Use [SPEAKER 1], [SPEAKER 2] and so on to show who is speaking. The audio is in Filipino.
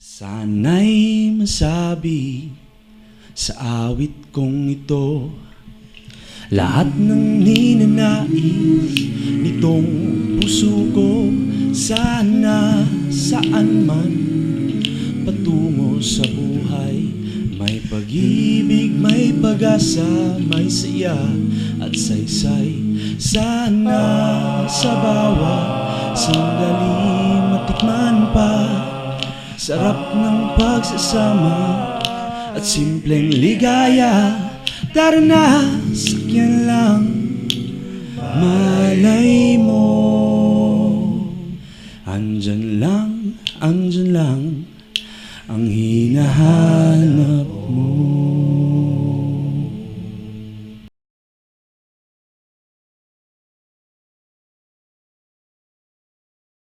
[SPEAKER 1] Sana'y masabi sa awit kong ito. Lahat ng ninanais nitong puso ko Sana saan man patungo sa buhay. May pag-ibig, may pag-asa, may saya at saysay. Sana sa bawat sandali Sarap ng pagsasama at simpleng ligaya. Tara na, sakyan lang. Malay mo Andyan lang, andyan lang Ang hinahanap.